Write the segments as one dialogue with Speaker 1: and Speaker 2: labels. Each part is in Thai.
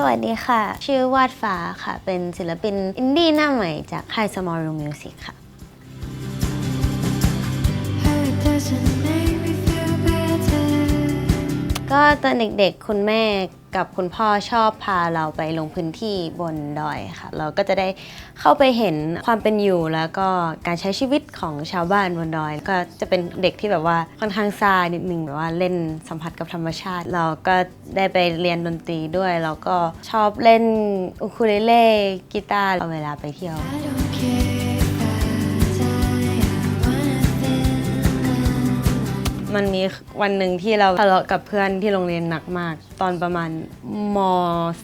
Speaker 1: สวัสดีค่ะ ชื่อวาดฟ้าค่ะ เป็นศิลปินอินดี้หน้าใหม่จากค่าย Small Room Music ค่ะ
Speaker 2: Hurt doesn't make me feel better.
Speaker 1: ก็ตอนเด็กๆ คุณแม่ กับคุณพ่อชอบพาเราไปลงพื้นที่บนดอยค่ะ เราก็จะได้เข้าไปเห็นความเป็นอยู่แล้วก็การใช้ชีวิตของชาวบ้านบนดอย ก็จะเป็นเด็กที่แบบว่าค่อนข้างซานิดนึงแบบว่าเล่นสัมผัสกับธรรมชาติ เราก็ได้ไปเรียนดนตรีด้วย แล้วก็ชอบเล่นอูคูเลเล่กีตาร์เอาเวลาไปเที่ยว
Speaker 2: I don't care
Speaker 1: มันมีวันหนึ่งที่เราทะเลาะกับเพื่อนที่โรงเรียนหนักมาก ตอนประมาณม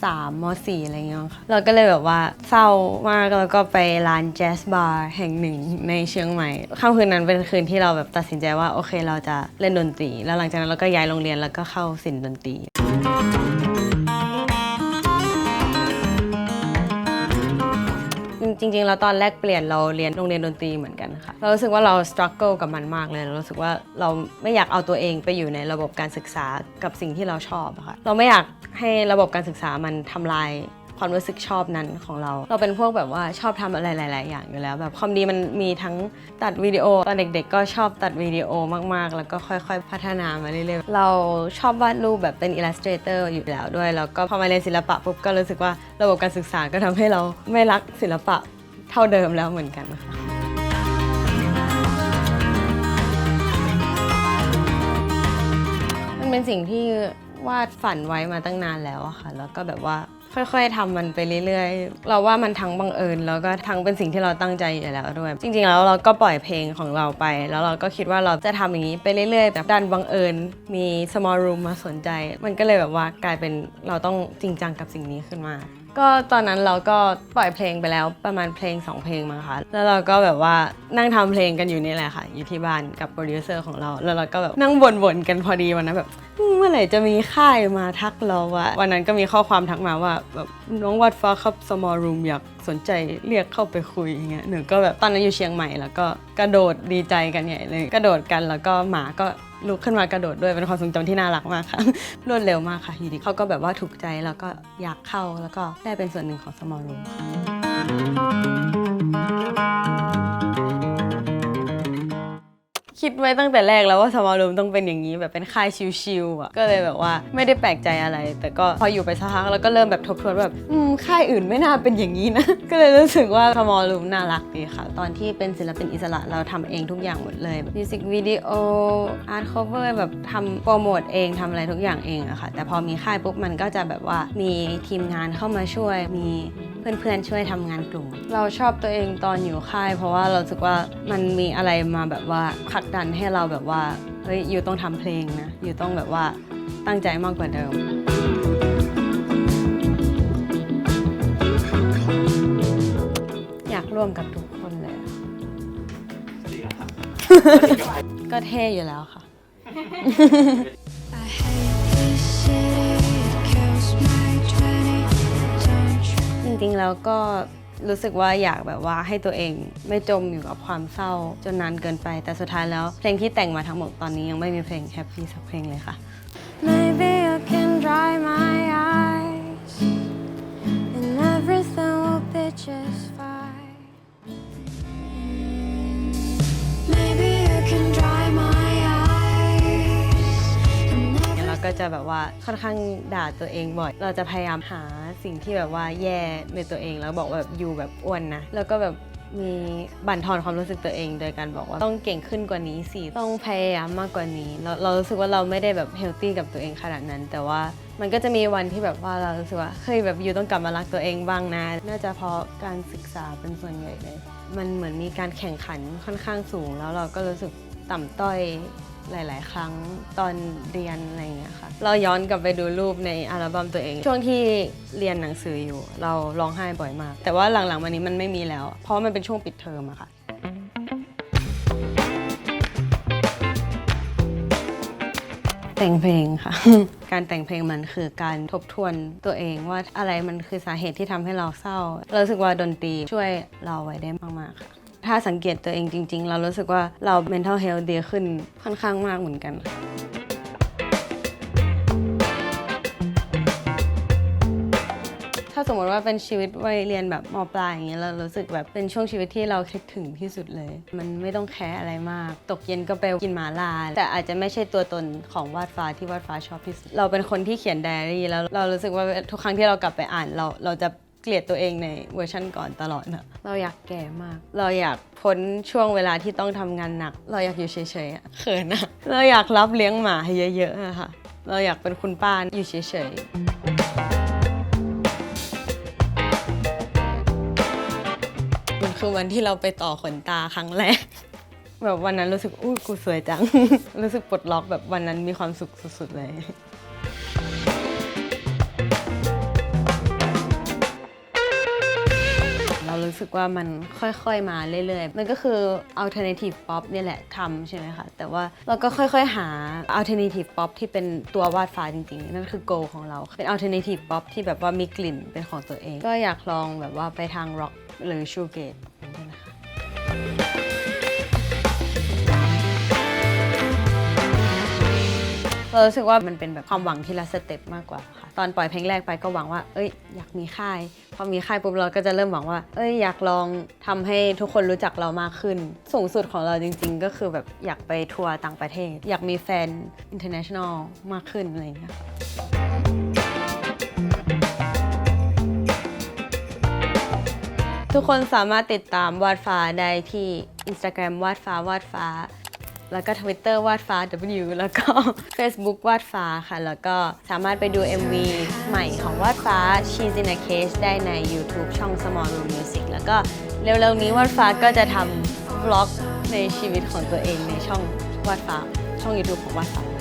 Speaker 1: 3ม4อะไรเงี้ยค่ะเราก็เลยแบบว่าเศร้ามากแล้วก็ไปร้านแจ๊สบาร์แห่งหนึ่งในเชียงใหม่ค่ำคืนนั้นเป็นคืนที่เราแบบตัดสินใจว่าโอเคเราจะเล่นดนตรี แล้วหลังจากนั้นเราก็ย้ายโรงเรียนแล้วก็เข้าศิลป์ดนตรี จริงๆแล้วตอนแรกเปลี่ยนเราเรียนโรงเรียนดนตรีเหมือนกันค่ะเรารู้สึกว่าเราสครัลเกิลกับมันมากเลยเรารู้สึกว่าเราไม่อยากเอาตัวเองไปอยู่ในระบบการศึกษากับสิ่งที่เราชอบอะค่ะเราไม่อยากให้ระบบการศึกษามันทำลาย ความรู้สึกชอบนั้นของเรา เราเป็นพวกแบบว่าชอบทำอะไรหลาย ๆ อย่างอยู่แล้ว แบบความดีมันมีทั้งตัดวิดีโอตอนเด็ก ๆ ก็ชอบตัดวิดีโอมาก ๆ แล้วก็ค่อย ๆ พัฒนามาเรื่อย ๆ เราชอบวาดรูปแบบเป็น illustrator อยู่แล้วด้วย แล้วก็พอมาเรียนศิลปะปุ๊บก็รู้สึกว่าระบบการศึกษาก็ทำให้เราไม่รักศิลปะเท่าเดิมแล้วเหมือนกันค่ะมันเป็นสิ่งที่วาดฝันไว้มาตั้งนานแล้วอะค่ะ แล้วก็แบบว่า ค่อยๆทำมันไปเรื่อยๆ เราว่ามันทั้งบังเอิญแล้วก็ทั้งเป็นสิ่งที่เราตั้งใจอยู่แล้วด้วย จริงๆ แล้วเราก็ปล่อยเพลงของเราไป แล้วเราก็คิดว่าเราจะทำอย่างนี้ไปเรื่อยๆ แบบดันบังเอิญมี small room มาสนใจ มันก็เลยแบบว่ากลายเป็นเราต้องจริงจังกับสิ่งนี้ขึ้นมาก็ตอนนั้นเราก็ปล่อยเพลงไปแล้วประมาณเพลง 2 เพลงมั้งคะแล้วเราก็แบบว่านั่งทำเพลงกันอยู่นี่แหละค่ะ อยู่ที่บ้านกับโปรดิวเซอร์ของเรา แล้วเราก็แบบนั่งบ่นๆกันพอดีวันนั้นแบบ มเมื่อไหร่จะมีค่ายมาทักเราวะวันนั้นก็มีข้อความทักมาว่าแบบน้องวัดฟ้าครับ small room อยากสนใจเรียกเข้าไปคุยอย่างเงี้ยหนูก็แบบตอนนั้นอยู่เชียงใหม่แล้วก็กระโดดดีใจกันใหญ่เลย กระโดดกันแล้วก็หมาก็ลุกขึ้นมากระโดดด้วยเป็นความทรงจำที่น่ารักมากค่ะ รวดเร็วมากค่ะอยู่ดีเขาก็แบบว่าถูกใจแล้วก็อยากเข้าแล้วก็ได้เป็นส่วนหนึ่งของ small room ค่ะ คิดไว้ตั้งแต่แรกแล้วว่าสมารุมต้องเป็นอย่างนี้แบบเป็นค่ายชิลๆอะก็เลยแบบว่าไม่ได้แปลกใจอะไร แต่ก็พออยู่ไปสักพักแล้วก็เริ่มแบบทบทวนแบบอืมค่ายอื่นไม่น่าเป็นอย่างนี้นะ ก็เลยรู้สึกว่าสมารุมน่ารักดีค่ะ ตอนที่เป็นศิลปินอิสระเราทำเองทุกอย่างหมดเลยมิวสิกวิดีโออาร์ตคเวอร์แบบทำโปรโมทเองทำอะไรทุกอย่างเองอะค่ะ แต่พอมีค่ายปุ๊บมันก็จะแบบว่ามีทีมงานเข้ามาช่วยมี เพื่อนๆช่วยทำงานกลุ่ม เราชอบตัวเองตอนอยู่ค่าย เพราะว่าเราสึกว่ามันมีอะไรมาแบบว่าผลักดันให้เราแบบว่าเฮ้ยอยู่ต้องทำเพลงนะอยู่ต้องแบบว่าตั้งใจมากกว่าเดิมอยากร่วมกับทุกคนเลยอะก็เท่อยู่แล้วค่ะ ริง ๆ แล้วก็รู้สึกว่าอยากแบบว่าให้ตัวเองไม่จมอยู่กับความเศร้าจนนานเกินไป แต่สุดท้ายแล้วเพลงที่แต่งมาทั้งหมดตอนนี้ยังไม่มีเพลงแฮปปี้สักเพลงเลยค่ะ Maybe I can dry my eyes and everything will be just fine จะแบบว่าค่อนข้างด่าตัวเองบ่อย เราจะพยายามหาสิ่งที่แบบว่าแย่ในตัวเอง แล้วบอกว่าแบบอยู่แบบอ้วนนะ แล้วก็แบบมีบั่นทอนความรู้สึกตัวเองโดยการบอกว่าต้องเก่งขึ้นกว่านี้สิ ต้องพยายามมากกว่านี้ เราเรารู้สึกว่าเราไม่ได้แบบเฮลตี้กับตัวเองขนาดนั้น แต่ว่ามันก็จะมีวันที่แบบว่าเรารู้สึกว่าเฮ้ยแบบอยู่ต้องกลับมารักตัวเองบ้างนะ น่าจะเพราะการศึกษาเป็นส่วนใหญ่เลย มันเหมือนมีการแข่งขันค่อนข้างสูง แล้วเราก็รู้สึกต่ำต้อยหลาย ๆ ครั้งตอนเรียนอะไร เราย้อนกลับไปดูรูปในอัลบั้มตัวเอง ช่วงที่เรียนหนังสืออยู่ เราร้องไห้บ่อยมาก แต่ว่าหลังๆมานี้มันไม่มีแล้ว เพราะว่ามันเป็นช่วงปิดเทอมอะค่ะแต่งเพลงค่ะ การแต่งเพลงมันคือการทบทวนตัวเองว่าอะไรมันคือสาเหตุที่ทำให้เราเศร้า เราสึกว่าดนตรีช่วยเราไว้ได้มากๆค่ะ ถ้าสังเกตตัวเองจริง ๆ เรารู้สึกว่าเรา mental health ดีขึ้นค่อนข้างมากเหมือนกันค่ะ สมมติว่าเป็นชีวิตวัยเรียนแบบมปลายอย่างเงี้ยเรารู้สึกแบบเป็นช่วงชีวิตที่เราคิดถึงที่สุดเลย มันไม่ต้องแคร์อะไรมาก ตกเย็นก็ไปกินหมาล่าแต่อาจจะไม่ใช่ตัวตนของวาดฟ้าที่วาดฟ้าชอบที่สุด เราเป็นคนที่เขียนไดอารี่แล้วเรารู้สึกว่าทุกครั้งที่เรากลับไปอ่านเราเราจะเกลียดตัวเองในเวอร์ชันก่อนตลอดนะเราอยากแก่มาก เราอยากพ้นช่วงเวลาที่ต้องทำงานหนัก เราอยากอยู่เฉยๆอะเขินอะเราอยากรับเลี้ยงหมาให้เยอะๆอะค่ะ เราอยากเป็นคุณป้าอยู่เฉยๆ คือวันที่เราไปต่อขนตาครั้งแรก แบบวันนั้นรู้สึกอุ้กูสวยจัง รู้สึกปลดล็อกแบบวันนั้นมีความสุขสุดๆเลยเรารู้สึกว่ามันค่อยๆมาเรื่อยๆ มันก็คือ alternative pop เนี่ยแหละทำใช่ไหมคะ แต่ว่าเราก็ค่อยๆ หา alternative pop ที่เป็นตัววาดฟ้าจริงๆ นั่นคือ goal ของเรา เป็น alternative pop ที่แบบว่ามีกลิ่นเป็นของตัวเอง ก็อยากลองแบบว่าไปทาง rock หรือ shoegaze เรารู้สึกว่ามันเป็นแบบความหวังที่ละสเต็ปมากกว่าค่ะ ตอนปล่อยเพลงแรกไปก็หวังว่า เอ้ย อยากมีค่าย พอมีค่ายปุ๊บเราก็จะเริ่มหวังว่า เอ้ย อยากลองทำให้ทุกคนรู้จักเรามากขึ้น สูงสุดของเราจริง ๆ ก็คือแบบอยากไปทัวร์ต่างประเทศ อยากมีแฟน international มากขึ้นอะไรอย่างเงี้ยทุกคนสามารถติดตามวาดฟ้าได้ที่ Instagram วาดฟ้าวาดฟ้า แล้วก็ Twitter วาดฟ้า W แล้วก็ Facebook วาดฟ้าค่ะ แล้วก็สามารถไปดู MV ใหม่ของวาดฟ้า She's in a Cage ได้ใน YouTube ช่อง Small Room Music แล้วก็เร็วๆนี้วาดฟ้าก็จะทำ vlog ในชีวิตของตัวเองในช่องวาดฟ้า ช่อง YouTube ของวาดฟ้า